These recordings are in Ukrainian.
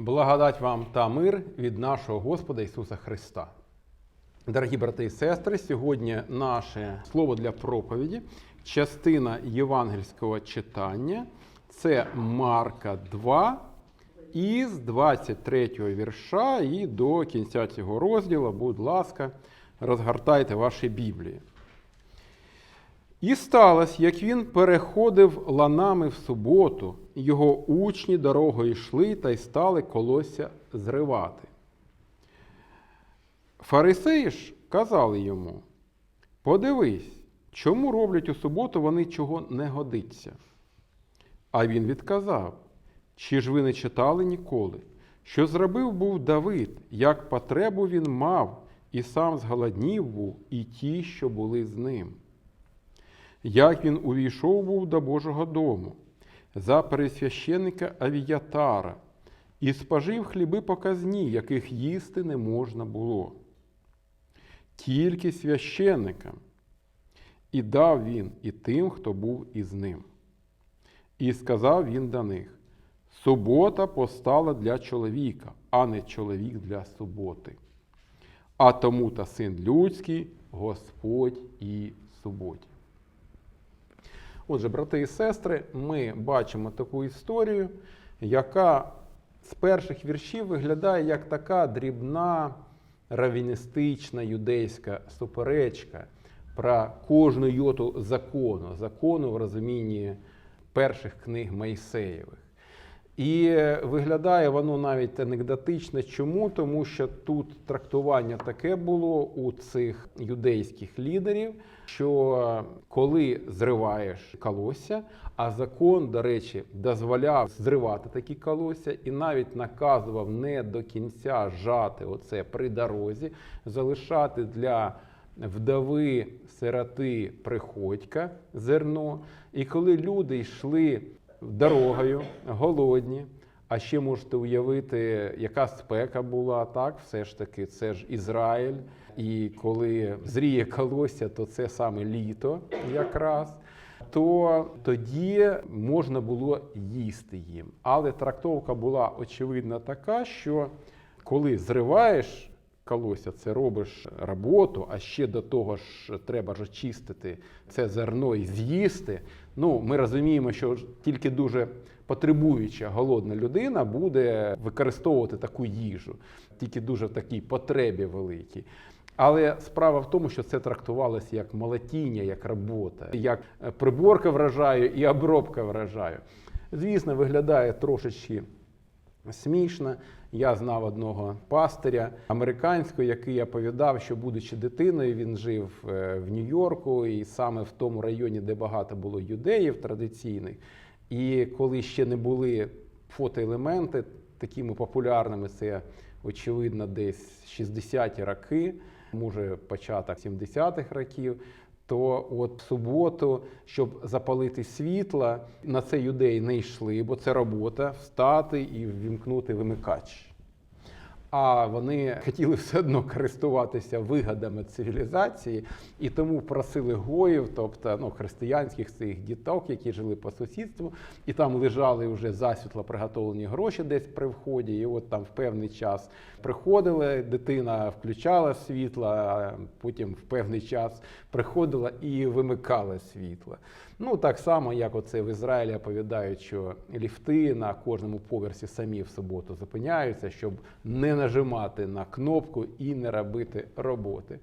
Благодать вам та мир від нашого Господа Ісуса Христа. Дорогі брати і сестри, сьогодні наше слово для проповіді, частина євангельського читання це Марка 2 із 23 вірша і до кінця цього розділу, будь ласка, розгортайте ваші Біблії. І сталося, як він переходив ланами в суботу, його учні дорогою йшли та й стали колосся зривати. Фарисеї ж казали йому: Подивись, чому роблять у суботу вони чого не годиться. А він відказав: Чи ж ви не читали ніколи, що зробив був Давид, як потребу він мав, і сам зголоднів був, і ті, що були з ним як він увійшов був до Божого дому, за пересвященника Авіятара, і спожив хліби показні, яких їсти не можна було. Тільки священникам, і дав він і тим, хто був із ним. І сказав він до них: Субота постала для чоловіка, а не чоловік для суботи. А тому та син людський, Господь і суботі. Отже, брати і сестри, ми бачимо таку історію, яка з перших віршів виглядає як така дрібна равіністична юдейська суперечка про кожну йоту закону, закону в розумінні перших книг Майсеєвих. І виглядає воно навіть анекдотично. Чому? Тому що тут трактування таке було у цих юдейських лідерів, що коли зриваєш колосся, а закон, до речі, дозволяв зривати такі колосся і навіть наказував не до кінця жати оце при дорозі, залишати для вдови сироти приходька зерно. І коли люди йшли дорогою, голодні. А ще можете уявити, яка спека була, так? Все ж таки, це ж Ізраїль. І коли зріє колосся, то це саме літо якраз. То тоді можна було їсти їм. Але трактовка була очевидно така, що коли зриваєш колосся, це робиш роботу, а ще до того ж треба ж очистити це зерно і з'їсти. Ну, ми розуміємо, що тільки дуже потребуюча голодна людина буде використовувати таку їжу, тільки дуже в такій потребі великій. Але справа в тому, що це трактувалося як молотіння, як робота, як приборка врожаю і обробка врожаю. Звісно, виглядає трошечки смішно. Я знав одного пастиря американського, який оповідав, що, будучи дитиною, він жив е, в Нью-Йорку і саме в тому районі, де багато було юдеїв традиційних. І коли ще не були фотоелементи такими популярними, це очевидно десь 60-ті роки, може початок 70-х років. То от в суботу, щоб запалити світла, на це юдеї не йшли, бо це робота встати і ввімкнути вимикач. А вони хотіли все одно користуватися вигадами цивілізації і тому просили гоїв, тобто ну, християнських цих діток, які жили по сусідству, і там лежали вже засвітло приготовлені гроші десь при вході. І от там в певний час приходили, дитина включала світло, а потім в певний час приходила і вимикала світло. Ну так само, як оце в Ізраїлі оповідають, що ліфти на кожному поверсі самі в суботу зупиняються, щоб не нажимати на кнопку і не робити роботи.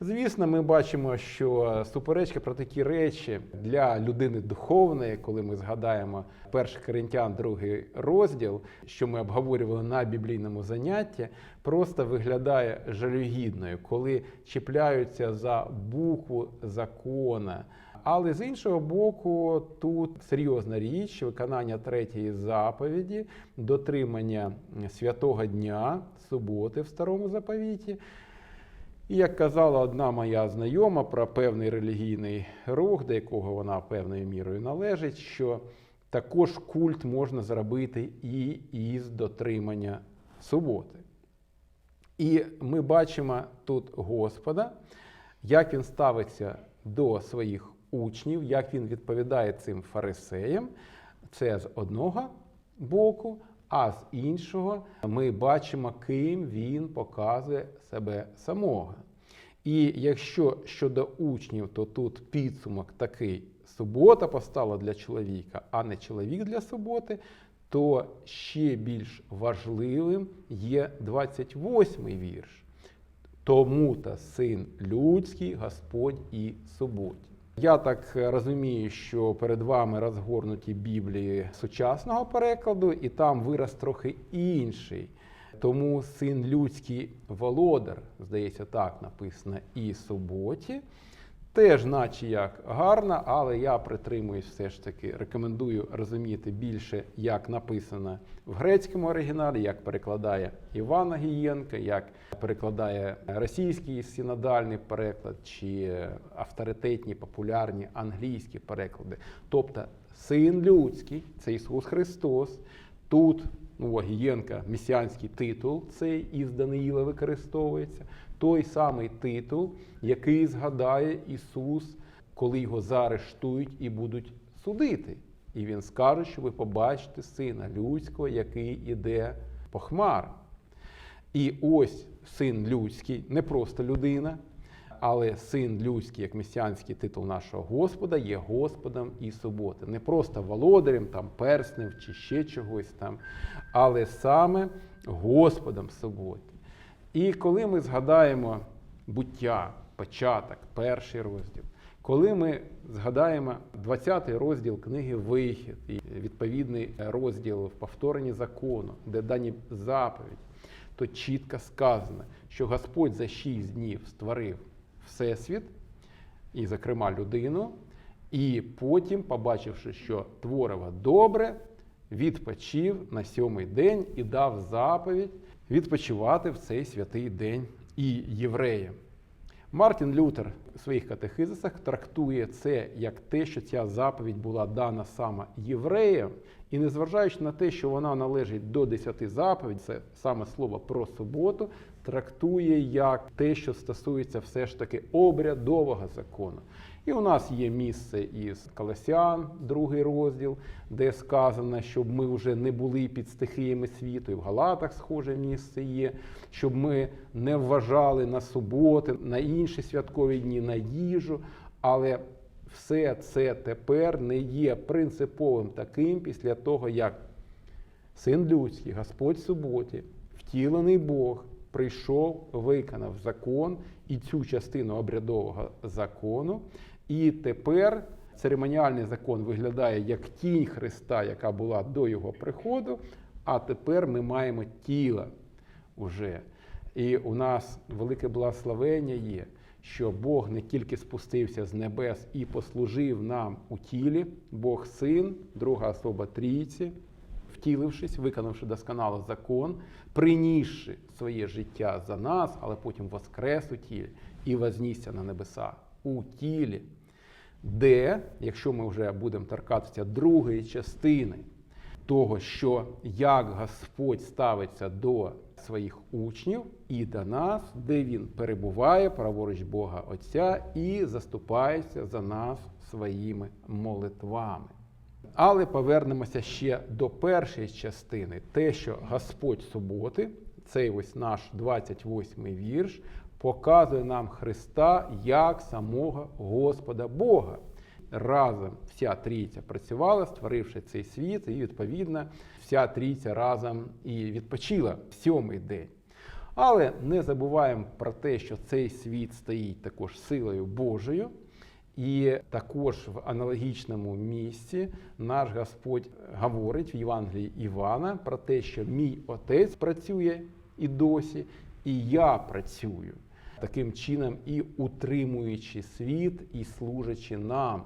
Звісно, ми бачимо, що суперечка про такі речі для людини духовної, коли ми згадаємо 1 Коринтян, другий розділ, що ми обговорювали на біблійному занятті, просто виглядає жалюгідною, коли чіпляються за букву закона. Але з іншого боку, тут серйозна річ, виконання третьої заповіді, дотримання святого дня, суботи в старому заповіті. І як казала одна моя знайома про певний релігійний рух, до якого вона певною мірою належить, що також культ можна зробити і із дотримання суботи. І ми бачимо тут Господа, як він ставиться до своїх учнів, як він відповідає цим фарисеям. Це з одного боку. а з іншого ми бачимо, ким він показує себе самого. І якщо щодо учнів, то тут підсумок такий: субота постала для чоловіка, а не чоловік для суботи, то ще більш важливим є 28-й вірш. Тому та син людський, Господь і суботі. Я так розумію, що перед вами розгорнуті Біблії сучасного перекладу, і там вираз трохи інший. Тому син людський володар, здається, так написано, і суботі. Теж, наче як гарно, але я притримуюсь все ж таки, рекомендую розуміти більше, як написано в грецькому оригіналі, як перекладає Іван Агієнко, як перекладає російський синодальний переклад чи авторитетні популярні англійські переклади. Тобто син людський, це Ісус Христос. Тут ну, у Агієнка месіанський титул, цей із Даниїла використовується. Той самий титул, який згадає Ісус, коли його заарештують і будуть судити. І він скаже, що ви побачите сина людського, який іде по хмарам. І ось син людський, не просто людина, але син людський, як месіанський титул нашого Господа, є Господом і суботи. Не просто володарем, там, перснем чи ще чогось там, але саме Господом суботи. І коли ми згадаємо буття, початок, перший розділ, коли ми згадаємо 20 розділ книги Вихід і відповідний розділ в повторенні закону, де дані заповідь, то чітко сказано, що Господь за 6 днів створив Всесвіт, і, зокрема, людину, і потім, побачивши, що творива добре, відпочив на сьомий день і дав заповідь відпочивати в цей святий день і євреям. Мартін Лютер у своїх катехизисах трактує це як те, що ця заповідь була дана саме євреям, і незважаючи на те, що вона належить до десяти заповідей, це саме слово про суботу, трактує як те, що стосується все ж таки обрядового закону. І у нас є місце із Колосян, другий розділ, де сказано, щоб ми вже не були під стихіями світу. І в Галатах схоже місце є, щоб ми не вважали на суботи, на інші святкові дні, на їжу. Але все це тепер не є принциповим таким після того, як син людський, Господь суботі, втілений Бог, прийшов, виконав закон і цю частину обрядового закону. І тепер церемоніальний закон виглядає як тінь Христа, яка була до його приходу. А тепер ми маємо тіло вже. І у нас велике благословення є, що Бог не тільки спустився з небес і послужив нам у тілі, Бог син, друга особа трійці, втілившись, виконавши досконало закон, принісши своє життя за нас, але потім воскрес у тілі і вознісся на небеса у тілі, де, якщо ми вже будемо торкатися другої частини того, що як Господь ставиться до своїх учнів і до нас, де Він перебуває праворуч Бога Отця і заступається за нас своїми молитвами. Але повернемося ще до першої частини, те, що Господь суботи, цей ось наш 28-й вірш, показує нам Христа як самого Господа Бога. Разом вся трійця працювала, створивши цей світ, і відповідно вся трійця разом і відпочила в сьомий день. Але не забуваємо про те, що цей світ стоїть також силою Божою. І також в аналогічному місці наш Господь говорить в Євангелії Івана про те, що мій отець працює і досі, і я працюю таким чином і утримуючи світ, і служачи нам.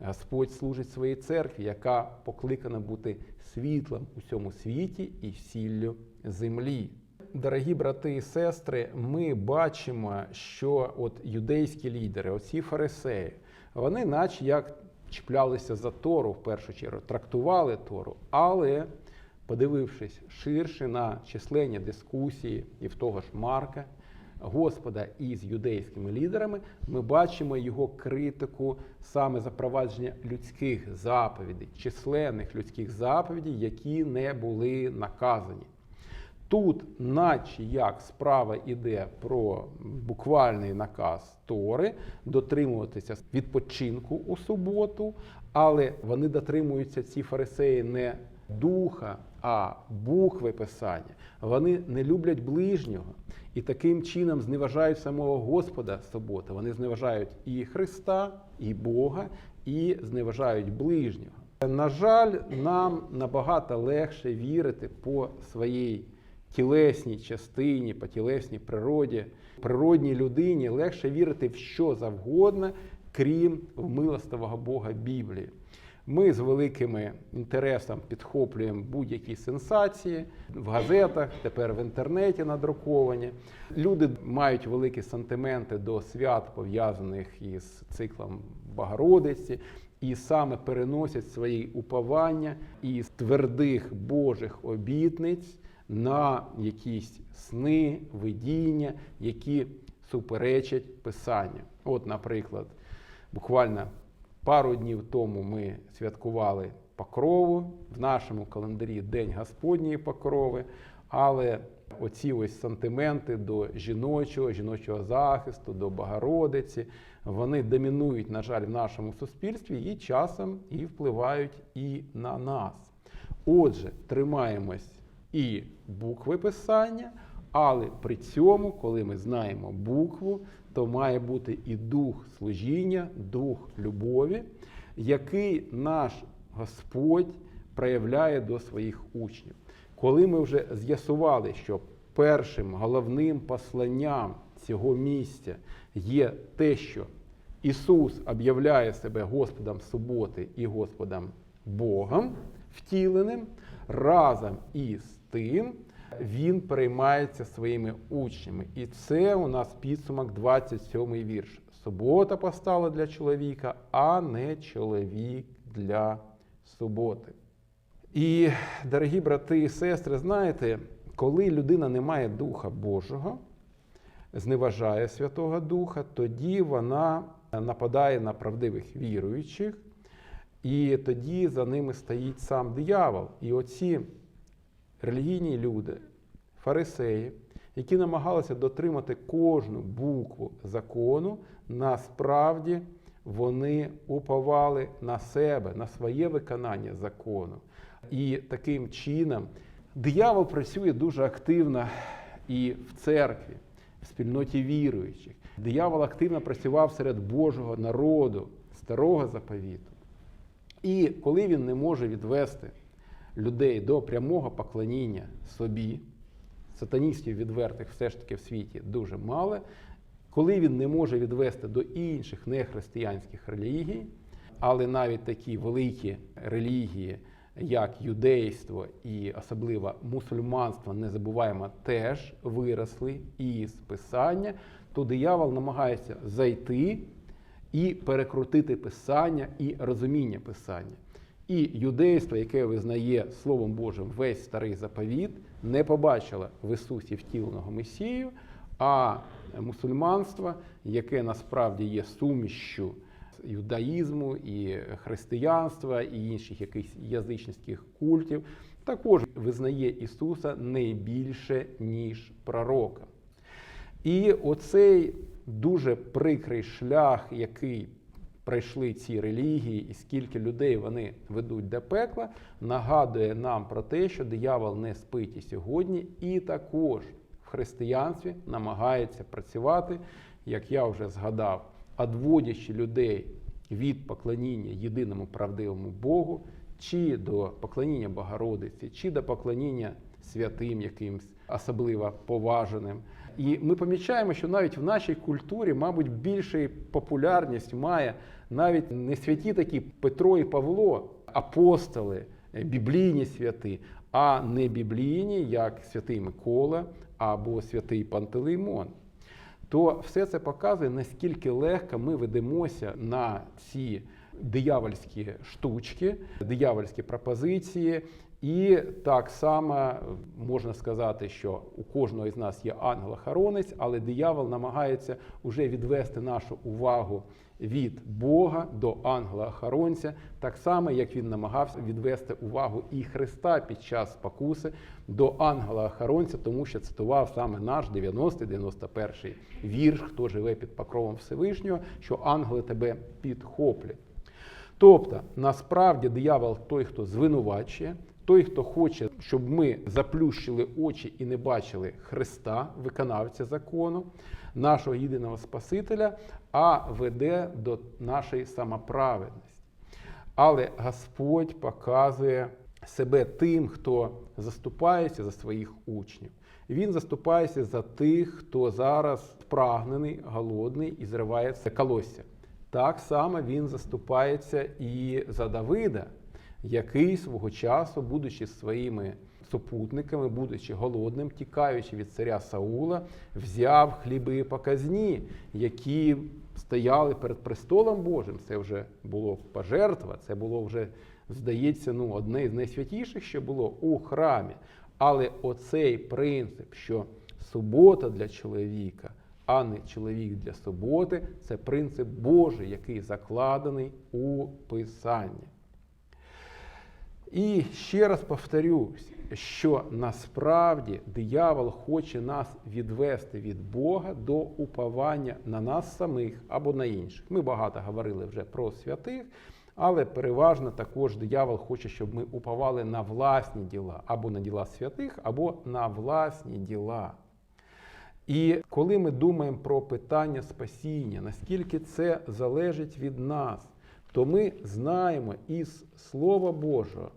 Господь служить своїй церкві, яка покликана бути світлом у цьому світі і сіллю землі. Дорогі брати і сестри, ми бачимо, що от юдейські лідери, оці фарисеї, вони, наче як чіплялися за Тору в першу чергу, трактували Тору, але подивившись ширше на численні дискусії і в того ж Марка, Господа із юдейськими лідерами, ми бачимо його критику саме запровадження людських заповідей, численних людських заповідей, які не були наказані. Тут, наче як справа йде про буквальний наказ Тори, дотримуватися відпочинку у суботу, але вони дотримуються ці фарисеї не духа, а букви писання. Вони не люблять ближнього і таким чином зневажають самого Господа суботи. Вони зневажають і Христа, і Бога, і зневажають ближнього. На жаль, нам набагато легше вірити по своїй тілесній частині, по тілесній природі, природній людині легше вірити в що завгодно, крім милостивого Бога Біблії. Ми з великим інтересом підхоплюємо будь-які сенсації в газетах, тепер в інтернеті надруковані. Люди мають великі сантименти до свят, пов'язаних із циклом Богородиці, і саме переносять свої уповання із твердих Божих обітниць на якісь сни, видіння, які суперечать Писанню. От, наприклад, буквально пару днів тому ми святкували Покрову в нашому календарі День Господньої Покрови, але оці ось сантименти до жіночого, жіночого захисту, до Богородиці, вони домінують, на жаль, в нашому суспільстві і часом і впливають і на нас. Отже, тримаємось і букви писання, але при цьому, коли ми знаємо букву, то має бути і дух служіння, дух любові, який наш Господь проявляє до своїх учнів. Коли ми вже з'ясували, що першим головним посланням цього місця є те, що Ісус об'являє себе Господом суботи і Господом Богом втіленим, разом із тим він переймається своїми учнями. І це у нас підсумок 27 вірш. Субота постала для чоловіка, а не чоловік для суботи. І, дорогі брати і сестри, знаєте, коли людина не має Духа Божого, зневажає Святого Духа, тоді вона нападає на правдивих віруючих, і тоді за ними стоїть сам диявол. І оці релігійні люди, фарисеї, які намагалися дотримати кожну букву закону, насправді вони уповали на себе, на своє виконання закону. І таким чином диявол працює дуже активно і в церкві, в спільноті віруючих. Диявол активно працював серед Божого народу, старого заповіту. І коли він не може відвести людей до прямого поклоніння собі, сатаністів відвертих все ж таки в світі дуже мало, коли він не може відвести до інших нехристиянських релігій, але навіть такі великі релігії, як юдейство і особливо мусульманство, не забуваємо, теж виросли із писання, то диявол намагається зайти і перекрутити писання і розуміння писання. І юдейство, яке визнає Словом Божим весь старий заповіт, не побачило в Ісусі втіленого Месію, а мусульманство, яке насправді є сумішчю юдаїзму і християнства, і інших якихось язичницьких культів, також визнає Ісуса не більше, ніж пророка. І оцей дуже прикрий шлях, який пройшли ці релігії, і скільки людей вони ведуть до пекла, нагадує нам про те, що диявол не спить і сьогодні, і також в християнстві намагається працювати, як я вже згадав, одводячи людей від поклоніння єдиному правдивому Богу, чи до поклоніння Богородиці, чи до поклоніння святим якимсь особливо поваженим. І ми помічаємо, що навіть в нашій культурі, мабуть, більша популярність має навіть не святі такі Петро і Павло, апостоли, біблійні святи, а не біблійні, як святий Микола або святий Пантелеймон. То все це показує, наскільки легко ми ведемося на ці диявольські штучки, диявольські пропозиції, І так само можна сказати, що у кожного із нас є ангел-охоронець, але диявол намагається уже відвести нашу увагу від Бога до ангела-охоронця, так само, як він намагався відвести увагу і Христа під час спокуси до ангела-охоронця, тому що цитував саме наш 90-91 вірш, хто живе під покровом Всевишнього, що ангели тебе підхоплять. Тобто, насправді диявол той, хто звинувачує, той, хто хоче, щоб ми заплющили очі і не бачили Христа, виконавця закону, нашого єдиного Спасителя, а веде до нашої самоправедності. Але Господь показує себе тим, хто заступається за своїх учнів. Він заступається за тих, хто зараз прагнений, голодний і зривається колосся. Так само він заступається і за Давида, який свого часу, будучи своїми супутниками, будучи голодним, тікаючи від царя Саула, взяв хліби показні, які стояли перед престолом Божим. Це вже було пожертва, це було вже, здається, ну, одне з найсвятіших, що було у храмі. Але оцей принцип, що субота для чоловіка, а не чоловік для суботи, це принцип Божий, який закладений у Писанні. І ще раз повторюсь, що насправді диявол хоче нас відвести від Бога до уповання на нас самих або на інших. Ми багато говорили вже про святих, але переважно також диявол хоче, щоб ми уповали на власні діла, або на діла святих, або на власні діла. І коли ми думаємо про питання спасіння, наскільки це залежить від нас, то ми знаємо із Слова Божого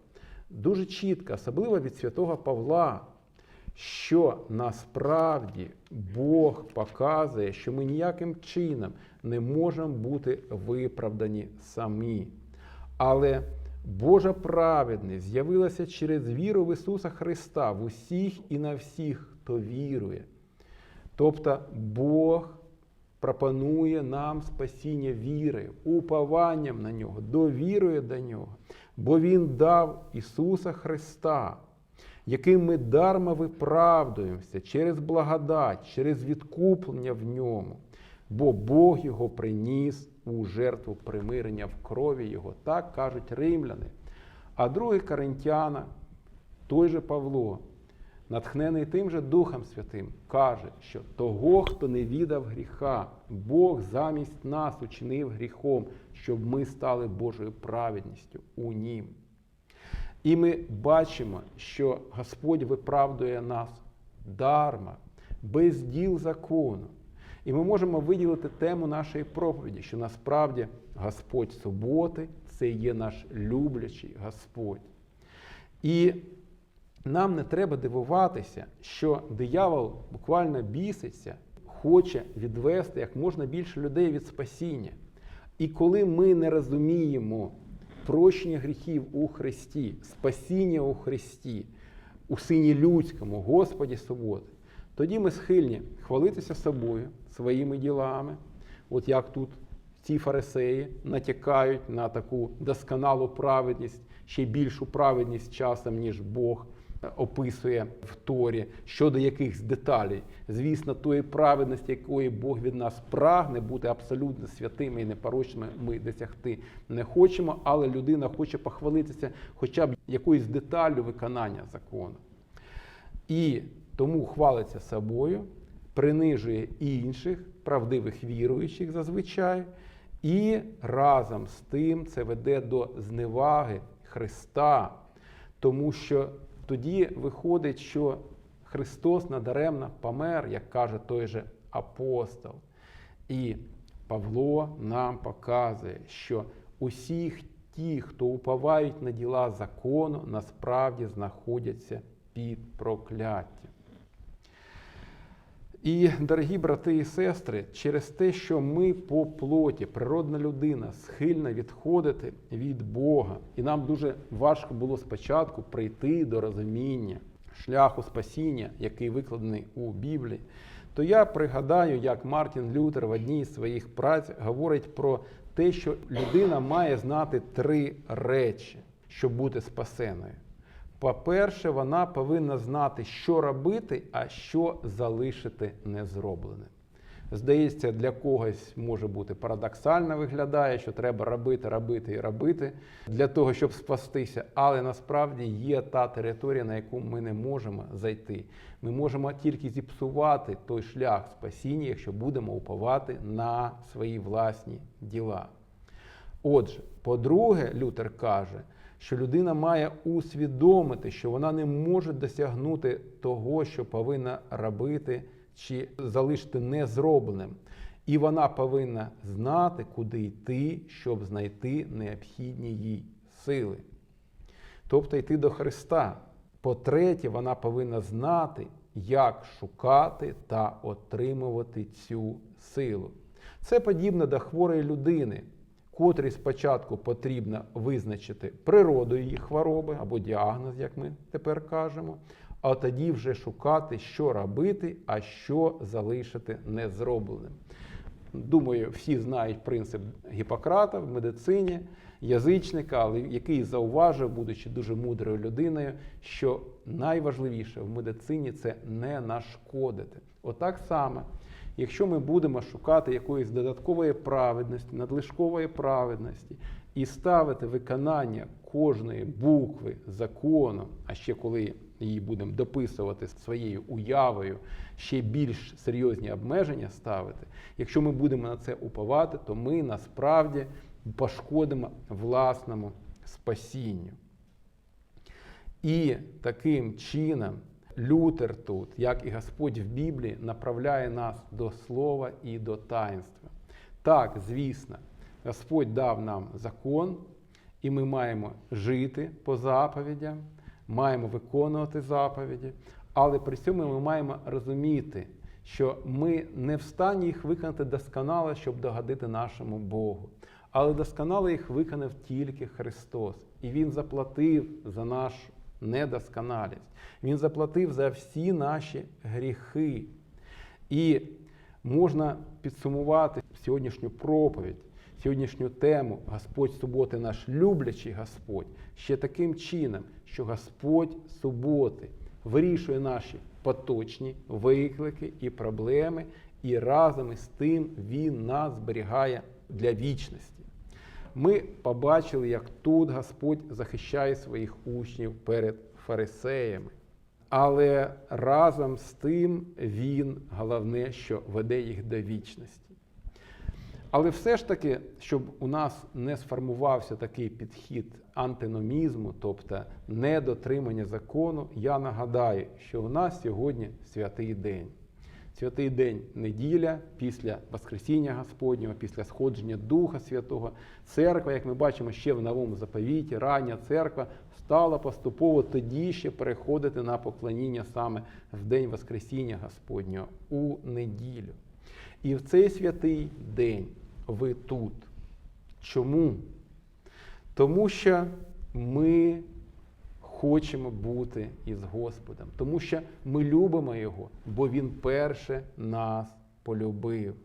дуже чітко, особливо від святого Павла, що насправді Бог показує, що ми ніяким чином не можемо бути виправдані самі. Але Божа праведність з'явилася через віру в Ісуса Христа в усіх і на всіх, хто вірує. Тобто Бог пропонує нам спасіння вірою, упованням на нього, довірою до нього. Бо Він дав Ісуса Христа, яким ми дарма виправдуємося через благодать, через відкуплення в ньому. Бо Бог його приніс у жертву примирення в крові Його, так кажуть римляни. А другий Коринтяна, той же Павло, натхнений тим же Духом Святим, каже, що того, хто не віддав гріха, Бог замість нас учинив гріхом, щоб ми стали Божою праведністю у Нім. І ми бачимо, що Господь виправдує нас дарма, без діл закону. І ми можемо виділити тему нашої проповіді, що насправді Господь суботи це є наш люблячий Господь. І нам не треба дивуватися, що диявол буквально біситься, хоче відвести як можна більше людей від спасіння. І коли ми не розуміємо прощення гріхів у Христі, спасіння у Христі, у Сині Людському, Господі суботи, тоді ми схильні хвалитися собою, своїми ділами, от як тут ці фарисеї натякають на таку досконалу праведність, ще більшу праведність часом, ніж Бог описує в Торі щодо якихось деталей. Звісно, тої праведності, якої Бог від нас прагне бути абсолютно святими і непорочними, ми досягти не хочемо, але людина хоче похвалитися хоча б якоюсь деталлю виконання закону. І тому хвалиться собою, принижує інших, правдивих віруючих зазвичай, і разом з тим це веде до зневаги Христа, тому що тоді виходить, що Христос надаремно помер, як каже той же апостол. І Павло нам показує, що усіх ті, хто уповають на діла закону, насправді знаходяться під прокляттям. І, дорогі брати і сестри, через те, що ми по плоті, природна людина, схильна відходити від Бога, і нам дуже важко було спочатку прийти до розуміння шляху спасіння, який викладений у Біблії, то я пригадаю, як Мартін Лютер в одній з своїх праць говорить про те, що людина має знати три речі, щоб бути спасеною. По-перше, вона повинна знати, що робити, а що залишити незробленим. Здається, для когось може бути парадоксально виглядає, що треба робити, робити і робити для того, щоб спастися. Але насправді є та територія, на яку ми не можемо зайти. Ми можемо тільки зіпсувати той шлях спасіння, якщо будемо уповати на свої власні діла. Отже, по-друге, Лютер каже, що людина має усвідомити, що вона не може досягнути того, що повинна робити чи залишити незробленим. І вона повинна знати, куди йти, щоб знайти необхідні їй сили. Тобто йти до Христа. По-третє, вона повинна знати, як шукати та отримувати цю силу. Це подібно до хворої людини, котрій спочатку потрібно визначити природу її хвороби або діагноз, як ми тепер кажемо, а тоді вже шукати, що робити, а що залишити незробленим. Думаю, всі знають принцип Гіппократа в медицині, язичника, але який зауважив, будучи дуже мудрою людиною, що найважливіше в медицині це не нашкодити. Отак само, якщо ми будемо шукати якоїсь додаткової праведності, надлишкової праведності і ставити виконання кожної букви закону, а ще коли її будемо дописувати своєю уявою, ще більш серйозні обмеження ставити. Якщо ми будемо на це уповати, то ми насправді пошкодимо власному спасінню. І таким чином Лютер тут, як і Господь в Біблії, направляє нас до слова і до таїнства. Так, звісно, Господь дав нам закон, і ми маємо жити по заповідям, маємо виконувати заповіді, але при цьому ми маємо розуміти, що ми не в стані їх виконати досконало, щоб догодити нашому Богу. Але досконало їх виконав тільки Христос. І Він заплатив за нашу недосконалість. Він заплатив за всі наші гріхи. І можна підсумувати сьогоднішню проповідь, сьогоднішню тему Господь суботи, наш люблячий Господь, ще таким чином, що Господь суботи вирішує наші поточні виклики і проблеми, і разом із тим Він нас зберігає для вічності. Ми побачили, як тут Господь захищає своїх учнів перед фарисеями. Але разом з тим Він головне, що веде їх до вічності. Але все ж таки, щоб у нас не сформувався такий підхід антиномізму, тобто недотримання закону, я нагадаю, що у нас сьогодні святий день. Святий день неділя після Воскресіння Господнього, після сходження Духа Святого. Церква, як ми бачимо ще в новому заповіті, рання церква стала поступово тоді ще переходити на поклоніння саме в день Воскресіння Господнього у неділю. І в цей святий день ви тут. Чому? Тому що ми хочемо бути із Господом, тому що ми любимо Його, бо Він перше нас полюбив.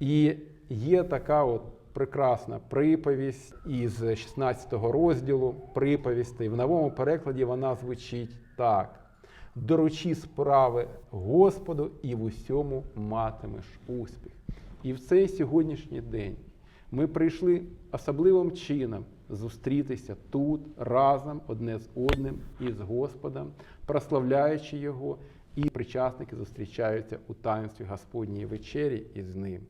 І є така от прекрасна приповість із 16 розділу приповістей. В новому перекладі вона звучить так. Доручі справи Господу і в усьому матимеш успіх. І в цей сьогоднішній день ми прийшли особливим чином зустрітися тут разом одне з одним і з Господом, прославляючи Його, і причасники зустрічаються у таїнстві Господньої вечері із ним.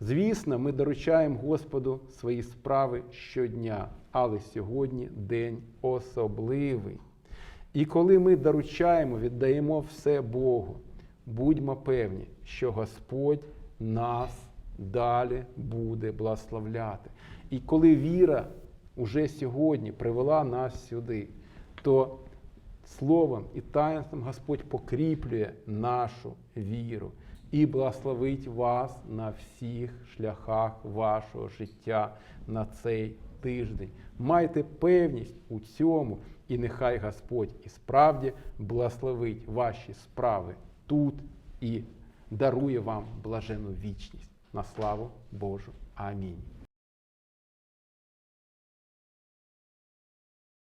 Звісно, ми доручаємо Господу свої справи щодня, але сьогодні день особливий. І коли ми доручаємо, віддаємо все Богу, будьмо певні, що Господь нас далі буде благословляти. І коли віра уже сьогодні привела нас сюди, то словом і таїнством Господь покріплює нашу віру і благословить вас на всіх шляхах вашого життя на цей тиждень. Майте певність у цьому, і нехай Господь і справді благословить ваші справи тут і дарує вам блажену вічність. На славу Божу. Амінь.